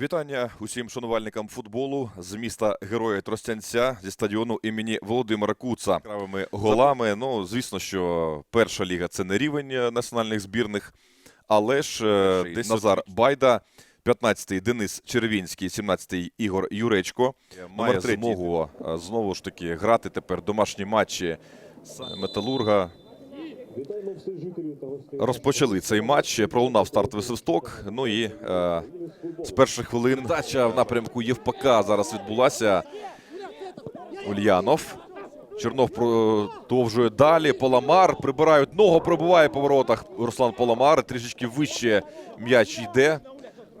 Вітання усім шанувальникам футболу з міста Героя Тростянця зі стадіону імені Володимира Куца. Яскравими голами. Ну, звісно, що перша ліга це не рівень е, національних збірних, але ж е, десь Назар Байда, 15-й Денис Червінський, 17-й Ігор Юречко має змогу е, знову ж таки грати тепер домашні матчі Металурга. Розпочали цей матч, пролунав стартовий свисток. Ну і е, з перших хвилин дача в напрямку Євпака зараз відбулася. Ульянов. Чернов продовжує далі. Поламар прибирають ногу, пробиває по воротах Руслан Поламар. Трішечки вище м'яч йде.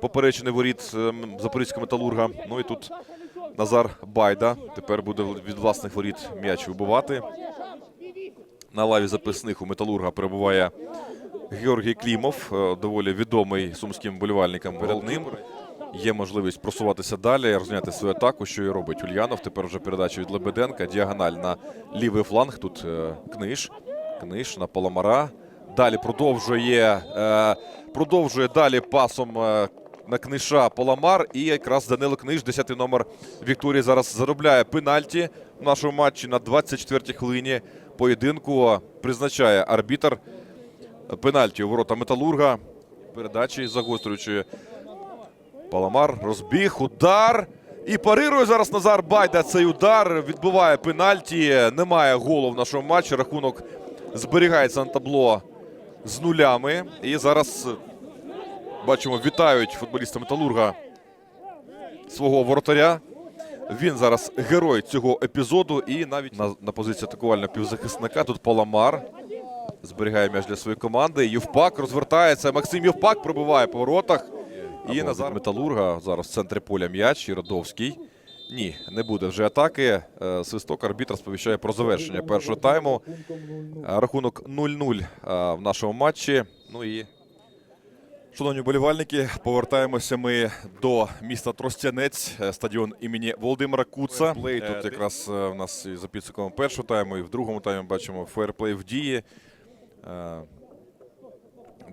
Поперечений воріт ем, Запорізького металурга. Ну і тут Назар Байда. Тепер буде від власних воріт м'яч вибивати. На лаві записних у металурга перебуває Георгій Клімов, е, доволі відомий сумським болівальникам перед ним. Є можливість просуватися далі, розняти свою атаку, що і робить Ульянов. Тепер вже передача від Лебеденка. Діагональ на лівий фланг. Тут е, книж. Книж на Паламара. Далі продовжує, е, продовжує далі пасом на книша Поламар. І якраз Данило Книж, 10-й номер Вікторії, зараз заробляє пенальті в нашому матчі на 24-й хвилині поєдинку. Призначає арбітр пенальті у ворота Металурга. Передачі загострюючи Паламар. Розбіг, удар. І парирує зараз Назар Байда цей удар. Відбиває пенальті. Немає голу в нашому матчі. Рахунок зберігається на табло з нулями. І зараз бачимо, вітають футболіста Металурга свого воротаря. Він зараз герой цього епізоду. І навіть на, на позиції атакувального півзахисника тут Паламар. Зберігає м'яч для своєї команди. Євпак розвертається. Максим Євпак пробиває по воротах. І Назар Металурга зараз в центрі поля м'яч. І Родовський. Ні, не буде вже атаки. Е, Свисток арбітр сповіщає про завершення першого тайму. Е, Рахунок 0-0 е, в нашому матчі. Ну і Шановні болівальники, повертаємося ми до міста Тростянець, е, стадіон імені Володимира Куца. Плей тут якраз е, в нас і за підсумком першого тайму, і в другому таймі бачимо фейерплей в дії. Е,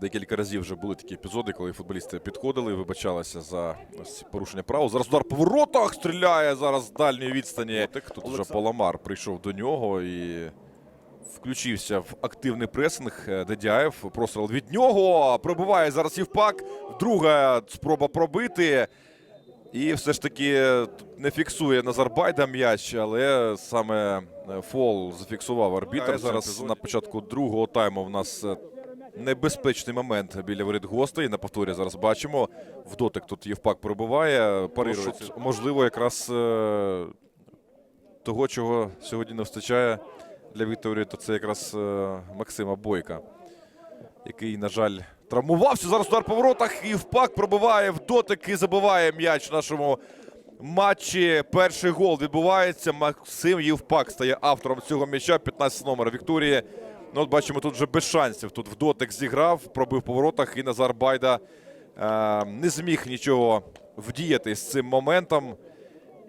Декілька разів вже були такі епізоди, коли футболісти підходили, вибачалися за ось порушення правил. Зараз удар по воротах стріляє зараз з дальньої відстані. Тут вже Паламар прийшов до нього і включився в активний пресинг. Е, Дедяєв. Простріл від нього. Пробиває зараз Євпак. Друга спроба пробити. І все ж таки не фіксує Назарбайда м'яч, але саме е, фол зафіксував арбітр. Зараз на початку другого тайму в нас е, небезпечний момент біля воріт гостей. На повторі зараз бачимо. В дотик тут Євпак пробиває. Парирується. Можливо, якраз е, того, чого сьогодні не вистачає для Вікторії, то це якраз е, Максима Бойка, який, на жаль, травмувався. Зараз удар по воротах. Євпак пробиває в дотик і забиває м'яч в нашому матчі. Перший гол відбувається. Максим Євпак стає автором цього м'яча. 15 номер Вікторії. Ну, от бачимо, тут вже без шансів. Тут в дотик зіграв, пробив по воротах, і Назар Байда е, не зміг нічого вдіяти з цим моментом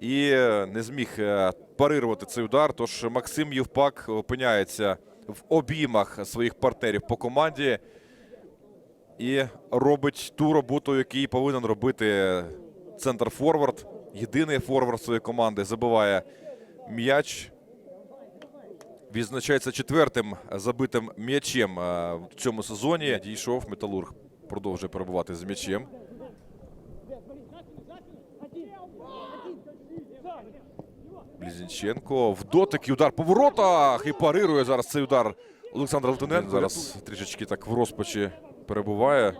і не зміг е, парирувати цей удар. Тож Максим Євпак опиняється в обіймах своїх партнерів по команді і робить ту роботу, яку повинен робити центр форвард. Єдиний форвард своєї команди забиває м'яч. Відзначається четвертим забитим м'ячем е, в цьому сезоні. Дійшов Металург, продовжує перебувати з м'ячем. Блізінченко в дотик і удар по воротах. І парирує зараз цей удар Олександр Литвиненко. Зараз трішечки так в розпачі перебуває.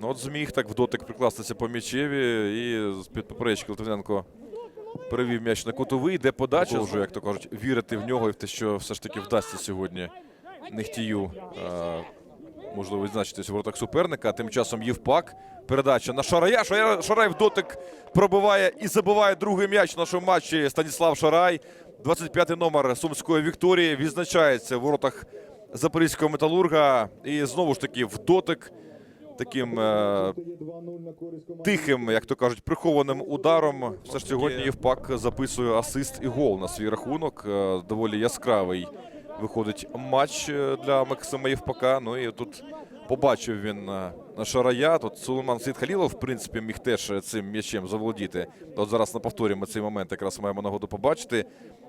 Ну, от зміг так в дотик прикластися по м'ячеві. І з-під поперечки Литвиненко перевів м'яч на кутовий, де подача. Вже, як то кажуть, вірити в нього і в те, що все ж таки вдасться сьогодні Нехтію е, можливо відзначитись у воротах суперника. Тим часом Євпак. Передача на Шарая. Шарай, Шарай в дотик пробиває і забиває другий м'яч в нашому матчі. Станіслав Шарай. 25-й номер Сумської Вікторії відзначається в воротах Запорізького металурга. І знову ж таки в дотик таким е, тихим, як то кажуть, прихованим ударом. Все ж сьогодні Євпак записує асист і гол на свій рахунок. Е, Доволі яскравий виходить матч е, для Максима Євпака. Ну і тут побачив він е, Шарая. Тут Сулейман Сейдхалілов, в принципі, міг теж цим м'ячем заволодіти. От зараз на повторі ми цей момент якраз маємо нагоду побачити.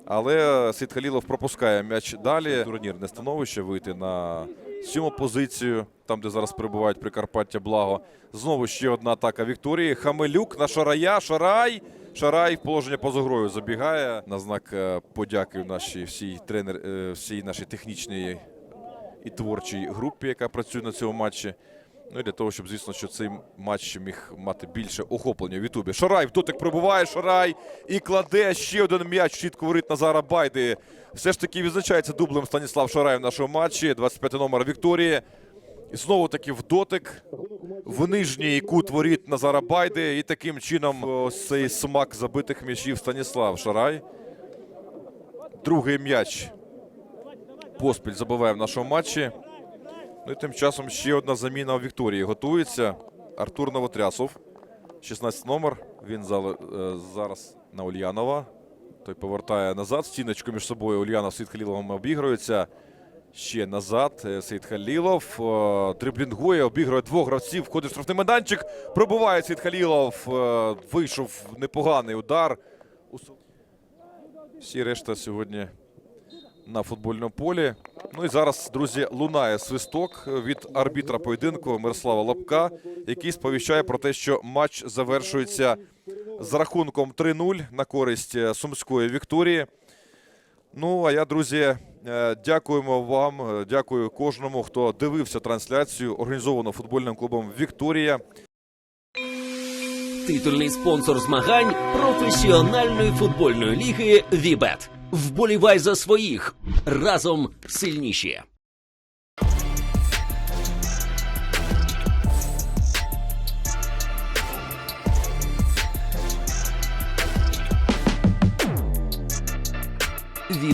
Але Сейдхалілов пропускає м'яч далі. Турнірне становище вийти на сьому позицію, там де зараз перебувають Прикарпаття Благо. Знову ще одна атака Вікторії. Хамелюк на Шарая. Шарай. Шарай в положення поза грою забігає на знак е, подяки нашій всій тренер, е, всій нашій технічній і творчій групі, яка працює на цьому матчі. Ну і для того, щоб, звісно, що цей матч міг мати більше охоплення в Ютубі. Шарай в дотик прибуває, Шарай і кладе ще один м'яч. Чітко ворить Назара Байди. Все ж таки відзначається дублем Станіслав Шарай в нашому матчі. 25 номер Вікторії. І знову таки в дотик. В нижній кут воріт Назара Байди. І таким чином ось цей смак забитих м'ячів Станіслав Шарай. Другий м'яч поспіль забиває в нашому матчі. Ну і тим часом ще одна заміна у Вікторії готується. Артур Новотрясов, 16 номер. Він е, зараз на Ульянова. Той повертає назад. Стіночку між собою Ульянов з Сейдхаліловим обігруються. Ще назад. Е, Сейдхалілов е, дриблінгує, обігрує двох гравців. Входить в штрафний майданчик. Пробиває Сейдхалілов. Е, Вийшов непоганий удар. Всі решта сьогодні на футбольному полі. Ну і зараз, друзі, лунає свисток від арбітра поєдинку Мирослава Лапка, який сповіщає про те, що матч завершується з рахунком 3-0 на користь сумської Вікторії. Ну, а я, друзі, е, дякуємо вам, е, дякую кожному, хто дивився трансляцію, організовану футбольним клубом Вікторія. Титульний спонсор змагань професіональної футбольної ліги Вібет. Вболівай за своїх разом сильніші.